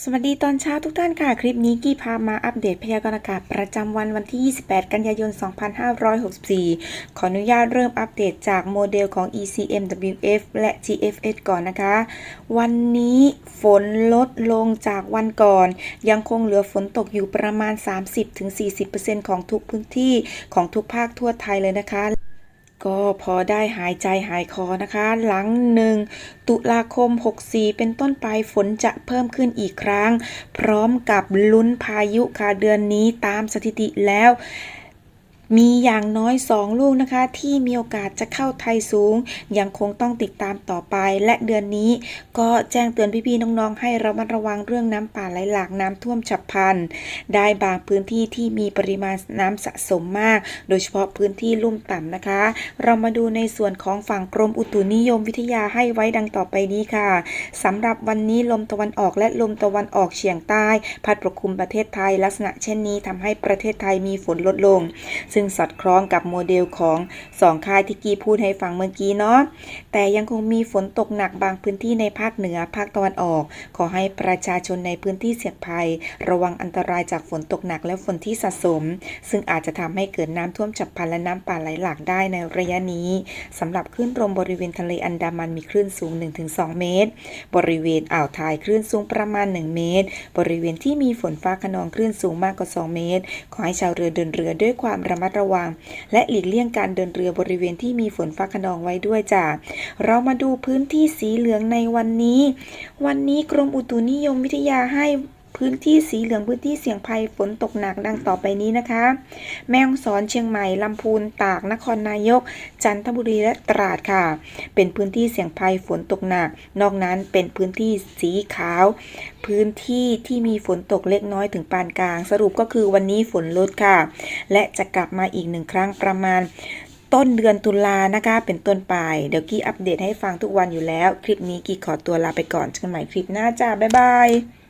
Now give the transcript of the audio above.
สวัสดีตอนเช้าทุกท่านค่ะ คลิปนี้กี้พามาอัปเดตพยากรณ์อากาศประจำวันวันที่ 28 กันยายน 2564 ขออนุญาตเริ่มอัปเดตจากโมเดลของ ECMWF และ GFS ก่อนนะคะ วันนี้ฝนลดลงจากวันก่อน ยังคงเหลือฝนตกอยู่ประมาณ 30-40%ของทุกพื้นที่ของทุกภาคทั่วไทยเลยนะคะ ก็พอได้หายใจหายคอนะคะ หลังหนึ่งตุลาคม 64 เป็นต้นไปฝนจะเพิ่มขึ้นอีกครั้ง พร้อมกับลุ้นพายุค่ะเดือนนี้ตามสถิติแล้ว มีอย่างน้อย 2 ลูกนะคะ ที่มีโอกาสจะเข้าไทยสูง ยังคงต้องติดตามต่อไป และเดือนนี้ก็แจ้งเตือนพี่ๆน้องๆ ให้ระมัดระวังเรื่องน้ำป่าไหลหลากน้ำท่วมฉับพลัน ได้บางพื้นที่ที่มีปริมาณน้ำสะสมมาก โดยเฉพาะพื้นที่ลุ่มต่ำนะคะ เรามาดูในส่วนของฝั่งกรมอุตุนิยมวิทยาให้ไว้ดังต่อไปนี้ค่ะสำหรับวันนี้ลมตะวันออกและลมตะวันออกเฉียงใต้ พัดปกคลุมประเทศไทยลักษณะเช่นนี้ทำให้ประเทศไทยมีฝนลดลง ซึ่งสอดคล้องกับโมเดลของสองค่ายที่กีพูดให้ฟังเมื่อกี้เนาะแต่ยังคงมีฝนตกหนักบางพื้นที่ในภาคเหนือภาคตะวันออก ขอให้ประชาชนในพื้นที่เสี่ยงภัย ระวังอันตรายจากฝนตกหนักและฝนที่สะสม ซึ่งอาจจะทำให้เกิดน้ำท่วมฉับพลันและน้ำป่าไหลหลากได้ในระยะนี้สำหรับคลื่นลมบริเวณทะเลอันดามันมีคลื่นสูง 1-2 เมตร บริเวณอ่าวไทยคลื่นสูงประมาณ 1 เมตร บริเวณที่มีฝนฟ้าขนองคลื่นสูงมากกว่า 2 เมตร ขอให้ชาวเรือเดินเรือด้วยความระมัดระวัง และหลีกเลี่ยงการเดินเรือบริเวณที่มีฝนฟ้าขนองไว้ด้วยจ้ะเรามาดูพื้นที่สีเหลืองในวันนี้ วันนี้กรมอุตุนิยมวิทยาให้ พื้นที่สีเหลืองพื้นที่เสี่ยงภัยฝนตกหนักดังต่อไปนี้นะคะ แม่ฮ่องสอนเชียงใหม่ลำพูนตากนครนายก จันทบุรีและตราดค่ะ เป็นพื้นที่เสี่ยงภัยฝนตกหนัก นอกนั้นเป็นพื้นที่สีขาว พื้นที่ที่มีฝนตกเล็กน้อยถึงปานกลาง สรุปก็คือวันนี้ฝนลดค่ะ และจะกลับมาอีกหนึ่งครั้งประมาณต้นเดือนตุลานะคะ เป็นต้นไป เดี๋ยวกี้อัปเดตให้ฟังทุกวันอยู่แล้ว คลิปนี้กี้ขอตัวลาไปก่อนเจอกันใหม่คลิปหน้าจ้า บ๊ายบาย